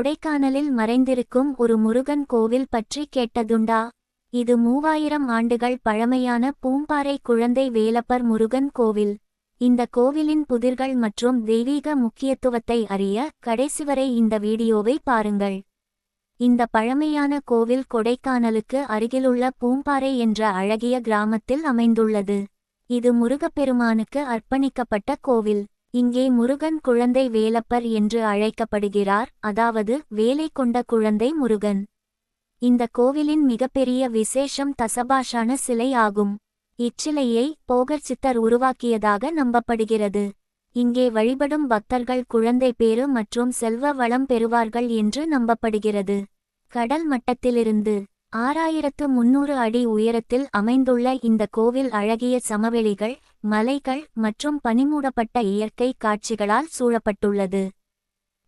கொடைக்கானலில் மறைந்திருக்கும் ஒரு முருகன் கோவில் பற்றி கேட்டதுண்டா? இது மூவாயிரம் ஆண்டுகள் பழமையான பூம்பாறை குழந்தை வேலப்பர் முருகன் கோவில். இந்த கோவிலின் புதிர்கள் மற்றும் தெய்வீக முக்கியத்துவத்தை அறிய கடைசிவரை இந்த வீடியோவை பாருங்கள். இந்த பழமையான கோவில் கொடைக்கானலுக்கு அருகிலுள்ள பூம்பாறை என்ற அழகிய கிராமத்தில் அமைந்துள்ளது. இது முருகப்பெருமானுக்கு அர்ப்பணிக்கப்பட்ட கோவில். இங்கே முருகன் குழந்தை வேலப்பர் என்று அழைக்கப்படுகிறார் அதாவது வேலை கொண்ட குழந்தை முருகன். இந்த கோவிலின் மிகப்பெரிய விசேஷம் தசபாஷான சிலை ஆகும். இச்சிலையை போகர் சித்தர் உருவாக்கியதாக நம்பப்படுகிறது. இங்கே வழிபடும் பக்தர்கள் குழந்தை பேறு மற்றும் செல்வ வளம் பெறுவார்கள் என்று நம்பப்படுகிறது. கடல் மட்டத்திலிருந்து ஆறாயிரத்து முன்னூறு அடி உயரத்தில் அமைந்துள்ள இந்த கோவில் அழகிய சமவெளிகள் மலைகள் மற்றும் பனிமூடப்பட்ட இயற்கை காட்சிகளால் சூழப்பட்டுள்ளது.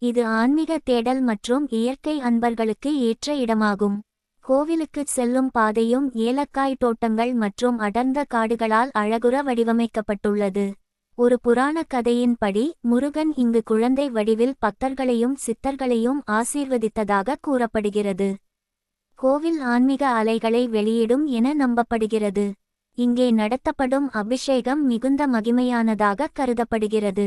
இது ஆன்மீக தேடல் மற்றும் இயற்கை அன்பர்களுக்கு ஏற்ற இடமாகும். கோவிலுக்குச் செல்லும் பாதையும் ஏலக்காய் தோட்டங்கள் மற்றும் அடர்ந்த காடுகளால் அழகுற வடிவமைக்கப்பட்டுள்ளது. ஒரு புராண கதையின்படி முருகன் இங்கு குழந்தை வடிவில் பக்தர்களையும் சித்தர்களையும் ஆசீர்வதித்ததாக கூறப்படுகிறது. கோவில் ஆன்மீக அலைகளை வெளியிடும் என நம்பப்படுகிறது. இங்கே நடத்தப்படும் அபிஷேகம் மிகுந்த மகிமையானதாக கருதப்படுகிறது.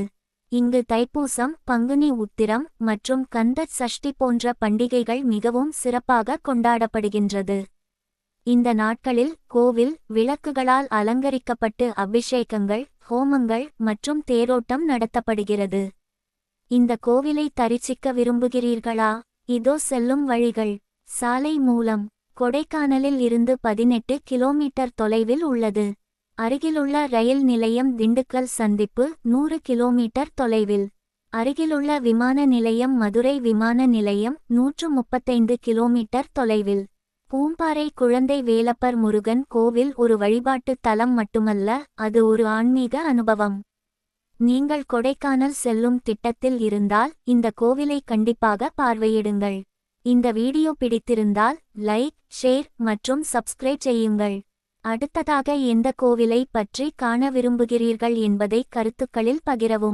இங்கு தைப்பூசம் பங்குனி உத்திரம் மற்றும் கந்த சஷ்டி போன்ற பண்டிகைகள் மிகவும் சிறப்பாக கொண்டாடப்படுகின்றது. இந்த நாட்களில் கோவில் விளக்குகளால் அலங்கரிக்கப்பட்டு அபிஷேகங்கள் ஹோமங்கள் மற்றும் தேரோட்டம் நடத்தப்படுகிறது. இந்த கோவிலை தரிசிக்க விரும்புகிறீர்களா? இதோ செல்லும் வழிகள். சாலை மூலம் கொடைக்கானலில் இருந்து பதினெட்டு கிலோமீட்டர் தொலைவில் உள்ளது. அருகிலுள்ள ரயில் நிலையம் திண்டுக்கல் சந்திப்பு நூறு கிலோமீட்டர் தொலைவில். அருகிலுள்ள விமான நிலையம் மதுரை விமான நிலையம் நூற்று முப்பத்தைந்து கிலோமீட்டர் தொலைவில். பூம்பாறை குழந்தை வேலப்பர் முருகன் கோவில் ஒரு வழிபாட்டுத் தலம் மட்டுமல்ல அது ஒரு ஆன்மீக அனுபவம். நீங்கள் கொடைக்கானல் செல்லும் திட்டத்தில் இருந்தால் இந்த கோவிலை கண்டிப்பாக பார்வையிடுங்கள். இந்த வீடியோ பிடித்திருந்தால் லைக் ஷேர் மற்றும் சப்ஸ்கிரைப் செய்யுங்கள். அடுத்ததாக எந்த கோவிலை பற்றி காண விரும்புகிறீர்கள் என்பதை கருத்துக்களில் பகிரவும்.